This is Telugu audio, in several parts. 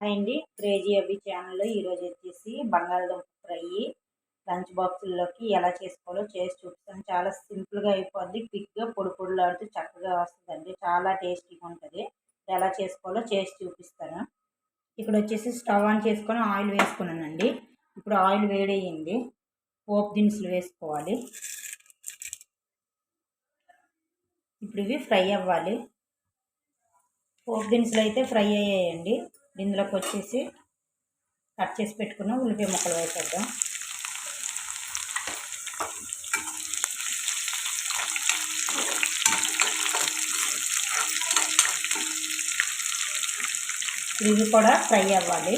అండి. క్రేజీ అబ్బి ఛానల్లో ఈరోజు వచ్చేసి బంగాళదుంప ఫ్రై. లంచ్ బాక్సుల్లోకి ఎలా చేసుకోవాలో చేసి చూపిస్తాను. చాలా సింపుల్గా అయిపోద్ది. క్విక్గా పొడి పొడిలాడుతూ చక్కగా వస్తుందండి. చాలా టేస్టీగా ఉంటుంది. ఎలా చేసుకోవాలో చేసి చూపిస్తాను. ఇక్కడ వచ్చేసి స్టవ్ ఆన్ చేసుకొని ఆయిల్ వేసుకున్నానండి. ఇప్పుడు ఆయిల్ వేడయ్యింది. పోపు దినుసులు వేసుకోవాలి. ఇప్పుడు ఇవి ఫ్రై అవ్వాలి. పోపు దినుసులు అయితే ఫ్రై అయ్యాయండి. ఇందులోకి వచ్చేసి కట్ చేసి పెట్టుకున్న ఉల్లిపాయ ముక్కలు వేసేద్దాం. ఇవి కూడా ఫ్రై అవ్వాలి.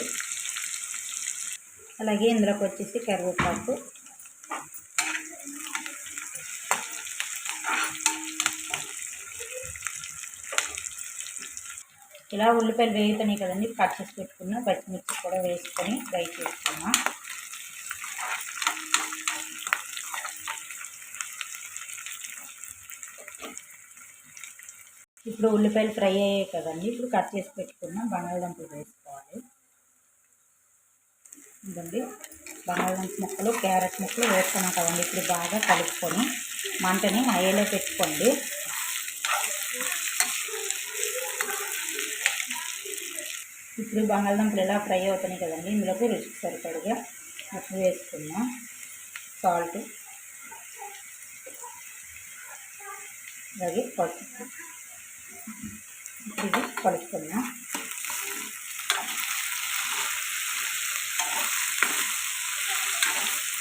అలాగే ఇందులోకి వచ్చేసి కరివేపాకు ఇలా ఉల్లిపాయలు వేగుతున్నాయి కదండి కట్ చేసి పెట్టుకున్న పచ్చిమిర్చి కూడా వేసుకొని ఫ్రై చేసుకున్నాం ఇప్పుడు ఉల్లిపాయలు ఫ్రై అయ్యాయి కదండి ఇప్పుడు కట్ చేసి పెట్టుకున్న బంగాళదుంపలు వేసుకోవాలి. ఇదండి బంగాళదుంప ముక్కలు క్యారెట్ ముక్కలు వేసుకున్నాం కదండి ఇప్పుడు బాగా కలుపుకొని మంటని హైలో పెట్టుకోండి. ఇప్పుడు బంగాళదుంపలు ఎలా ఫ్రై అవుతున్నాయి కదండి ఇందులోకి రుచికి సరిపడగా ఉప్పు వేసుకున్నాం సాల్ట్ అలాగే పసుపు. ఇది కలుపుకున్నాం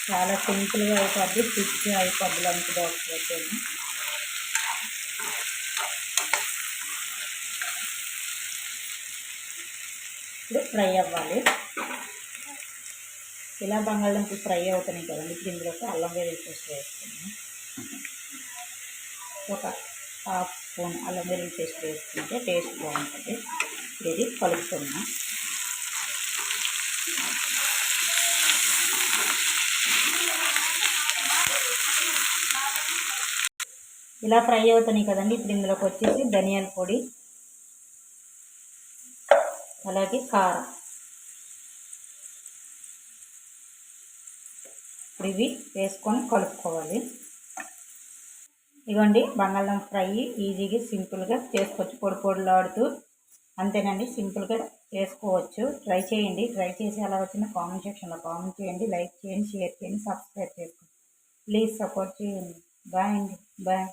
చాలా సింపుల్గా అయిపోద్ది పిచ్చి అయిపోద్ది లంచ్ బాక్స్ వచ్చేది ఇప్పుడు ఫ్రై అవ్వాలి. ఇలా బంగాళదుంపలు ఫ్రై అవుతున్నాయి కదండి. ఇప్పుడు ఇందులోకి అల్లం వెల్లుల్లి పేస్ట్ వేసుకున్నాం ఒక హాఫ్ స్పూన్ అల్లం వెల్లుల్లి పేస్ట్ వేసుకుంటే టేస్ట్ బాగుంటుంది. ఇది కలుపుతున్నా ఇలా ఫ్రై అవుతున్నాయి కదండి. ఇప్పుడు ఇందులోకి వచ్చేసి ధనియాల పొడి అలాగే కారం. ఇప్పుడు ఇవి వేసుకొని కలుపుకోవాలి. ఇవ్వండి బంగాళదుంప ఫ్రై ఈజీగా సింపుల్గా చేసుకోవచ్చు. పొడి పొడిలాడుతూ అంతేనండి సింపుల్గా చేసుకోవచ్చు. ట్రై చేయండి ట్రై చేసి అలా వచ్చిన కామెంట్ సెక్షన్లో కామెంట్ చేయండి లైక్ చేయండి షేర్ చేయండి సబ్స్క్రైబ్ చేసుకోండి. ప్లీజ్ సపోర్ట్ చేయండి. బాయ్ అండి బాయ్.